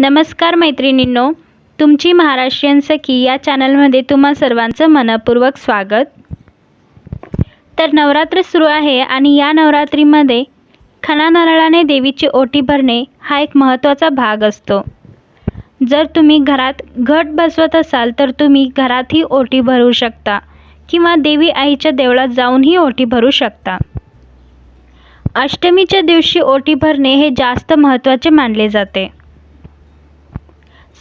नमस्कार मैत्रिणींनो तुमची महाराष्ट्रीयन सखी या चॅनलमध्ये तुम्हा सर्वांचं मनपूर्वक स्वागत. तर नवरात्र सुरू आहे आणि या नवरात्रीमध्ये खणा नारळाने देवीची ओटी भरणे हा एक महत्त्वाचा भाग असतो. जर तुम्ही घरात घट बसवत असाल तर तुम्ही घरातही ओटी भरू शकता किंवा देवी आईच्या देवळात जाऊनही ओटी भरू शकता. अष्टमीच्या दिवशी ओटी भरणे हे जास्त महत्त्वाचे मानले जाते.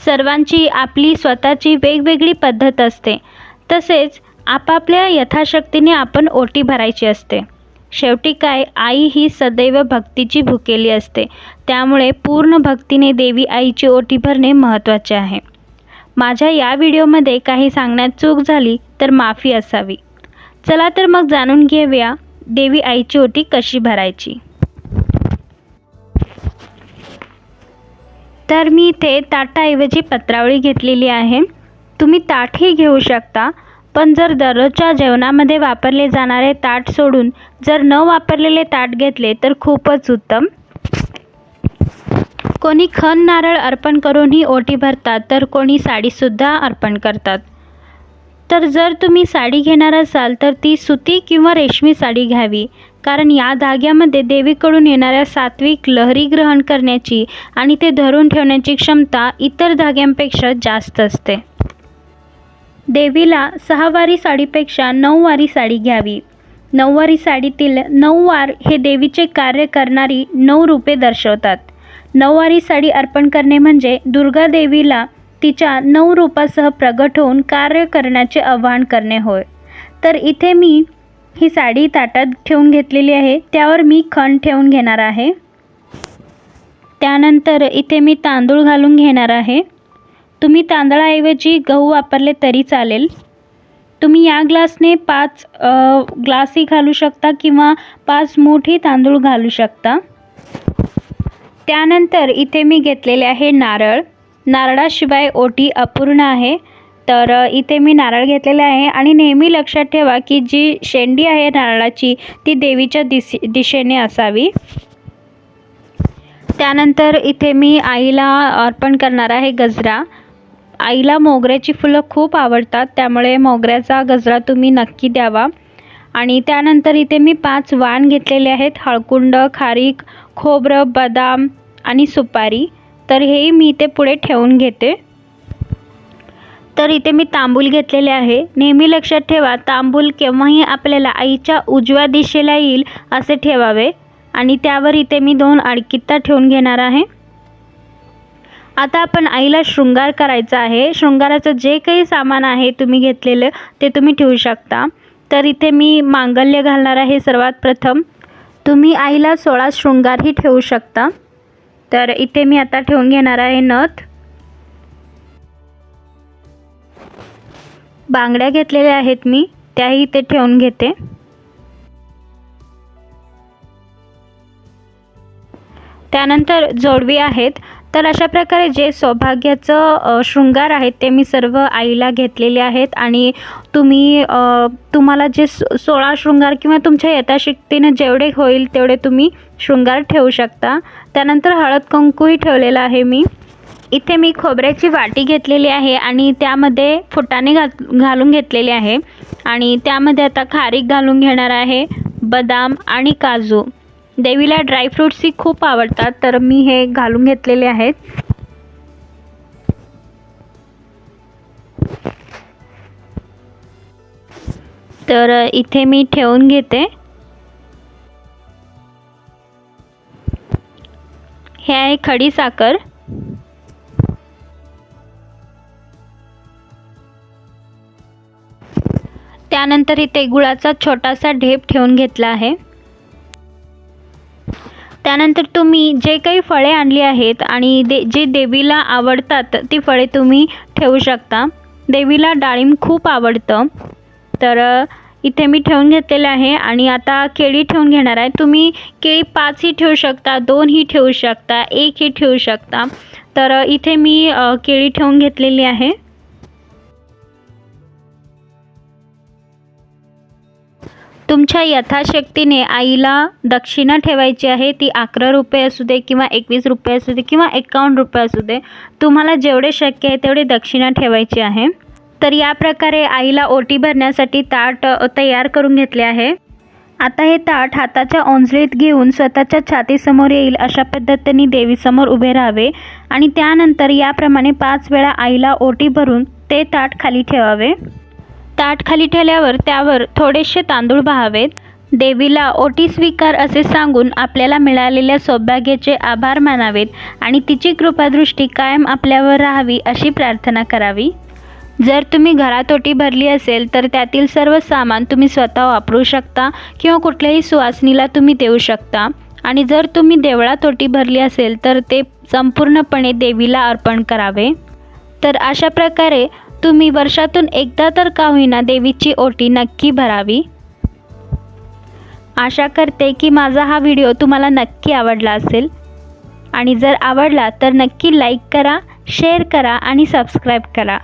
सर्वांची आपली स्वतःची वेगवेगळी पद्धत असते. तसेच आपापल्या यथाशक्तीने आपण ओटी भरायची असते. शेवटी काय आई ही सदैव भक्तीची भुकेली असते. त्यामुळे पूर्ण भक्तीने देवी आईची ओटी भरणे महत्त्वाचे आहे. माझ्या या व्हिडिओमध्ये काही सांगण्यात चूक झाली तर माफी असावी. चला तर मग जाणून घेऊया देवी आईची ओटी कशी भरायची. तर मी इथे ताटाऐवजी पत्रावळी घेतलेली आहे. तुम्ही ताटही घेऊ शकता पण जर दररोजच्या जेवणामध्ये वापरले जाणारे ताट सोडून जर न वापरलेले ताट घेतले तर खूपच उत्तम. कोणी खण नारळ अर्पण करूनही ओटी भरतात तर कोणी साडीसुद्धा अर्पण करतात. तर जर तुम्ही साडी घेणार असाल तर ती सुती किंवा रेशमी साडी घ्यावी. कारण या धाग्यामध्ये देवीकडून येणाऱ्या सात्विक लहरी ग्रहण करण्याची आणि ते धरून ठेवण्याची क्षमता इतर धाग्यांपेक्षा जास्त असते. देवीला सहावारी साडीपेक्षा नऊवारी साडी घ्यावी. नऊवारी साडीतील नऊवार हे देवीचे कार्य करणारी नऊ रूपे दर्शवतात. नऊवारी साडी अर्पण करणे म्हणजे दुर्गा देवीला तिच्या नऊ रूपासह प्रगट होऊन कार्य करण्याचे आवाहन करणे होय. तर इथे मी ही साडी ताटात ठेवून घेतलेली आहे. त्यावर मी खण ठेवून घेणार आहे. त्यानंतर इथे मी तांदूळ घालून घेणार आहे. तुम्ही तांदळाऐवजी गहू वापरले तरी चालेल. तुम्ही या ग्लासने पाच ग्लासही घालू शकता किंवा पाच मोठी तांदूळ घालू शकता. त्यानंतर इथे मी घेतलेले आहे नारळ. नारळाशिवाय ओटी अपूर्ण आहे. तर इथे मी नारळ घेतलेले आहे आणि नेहमी लक्षात ठेवा की जी शेंडी आहे नारळाची ती देवीच्या दिशे दिशेने असावी. त्यानंतर इथे मी आईला अर्पण करणार आहे गजरा. आईला मोगऱ्याची फुलं खूप आवडतात त्यामुळे मोगऱ्याचा गजरा तुम्ही नक्की द्यावा. आणि त्यानंतर इथे मी पाच वाण घेतलेले आहेत हळकुंड खारीक खोबरं बदाम आणि सुपारी. तर हे मी इथे पुढे ठेवून घेते. तर इथे मी तांबूल घेतलेले आहे. नेहमी लक्षात ठेवा तांबूल केव्हाही आपल्याला आईच्या उजव्या दिशेला येईल असे ठेवावे. आणि त्यावर इथे मी दोन अडकित्ता ठेवून घेणार आहे. आता आपण आईला शृंगार करायचा आहे. शृंगाराचं जे काही सामान आहे तुम्ही घेतलेलं ते तुम्ही ठेवू शकता. तर इथे मी मांगल्य घालणार आहे सर्वात प्रथम. तुम्ही आईला सोळा शृंगारही ठेवू शकता. तर इथे मी आता ठेवून घेणार आहे नथ. बांगड्या घेतलेल्या आहेत मी त्याही इथे ठेवून घेते. त्यानंतर जोडवी आहेत. तर अशा प्रकारे जे सौभाग्याचं शृंगार आहेत ते मी सर्व आईला घेतलेले आहेत आणि तुम्ही तुम्हाला जे सो सोळा शृंगार किंवा तुमच्या यथाशक्तीनं जेवढे होईल तेवढे तुम्ही शृंगार ठेवू शकता. त्यानंतर हळद कुंकूही ठेवलेलं आहे मी. इथे मी खोबऱ्याची वाटी घेतलेली आहे आणि त्यामध्ये फुटाणे घात घालून घेतलेले आहे. आणि त्यामध्ये आता खारीक घालून घेणार आहे बदाम आणि काजू. देवीला ड्रायफ्रूट्सही खूप आवडतात तर मी हे घालून घेतलेले आहेत. तर इथे मी ठेवून घेते. हे आहे खडी साखर. त्यानंतर इथे गुळाचा छोटासा ढेप ठेवून घेतला आहे. त्यानंतर तुम्ही जे काही फळे आणली आहेत आणि दे जे देवीला आवडतात ती फळे तुम्ही ठेवू शकता. देवीला डाळिंब खूप आवडतं. तर इथे मी ठेवून घेतलेलं आहे आणि आता केळी ठेवून घेणार आहे. तुम्ही केळी पाचही ठेवू शकता दोनही ठेवू शकता एकही ठेवू शकता. तर इथे मी केळी ठेवून घेतलेली आहे. तुमच्या यथाशक्तीने आईला दक्षिणा ठेवायची आहे ती अकरा रुपये असू दे किंवा एकवीस रुपये असू दे किंवा एकावन्न रुपये असू दे तुम्हाला जेवढे शक्य आहे तेवढे दक्षिणा ठेवायची आहे. तर या प्रकारे आईला ओटी भरण्यासाठी ताट तयार करून घेतले आहे. आता हे ताट हाताच्या ओंजळीत घेऊन स्वतःच्या छातीसमोर येईल अशा पद्धतीने देवीसमोर उभे राहावे आणि त्यानंतर याप्रमाणे पाच वेळा आईला ओटी भरून ते ताट खाली ठेवावे. ताट खाली ठेवल्यावर त्यावर थोडेसे तांदूळ व्हावेत देवीला ओटी स्वीकार असे सांगून आपल्याला मिळालेल्या सौभाग्याचे आभार मानावेत आणि तिची कृपादृष्टी कायम आपल्यावर राहावी अशी प्रार्थना करावी. जर तुम्ही घरात ओटी भरली असेल तर त्यातील सर्व सामान तुम्ही स्वतः वापरू शकता किंवा कुठल्याही सुवासनीला तुम्ही देऊ शकता. आणि जर तुम्ही देवळात ओटी भरली असेल तर ते संपूर्णपणे देवीला अर्पण करावे. तर अशा प्रकारे तुम्ही वर्षातून एकदा तर का होईना देवीची ओटी नक्की भरावी? आशा करते की माझा हा व्हिडिओ तुम्हाला नक्की आवडला असेल. आणि जर आवडला तर नक्की लाईक करा शेअर करा आणि सबस्क्राईब करा.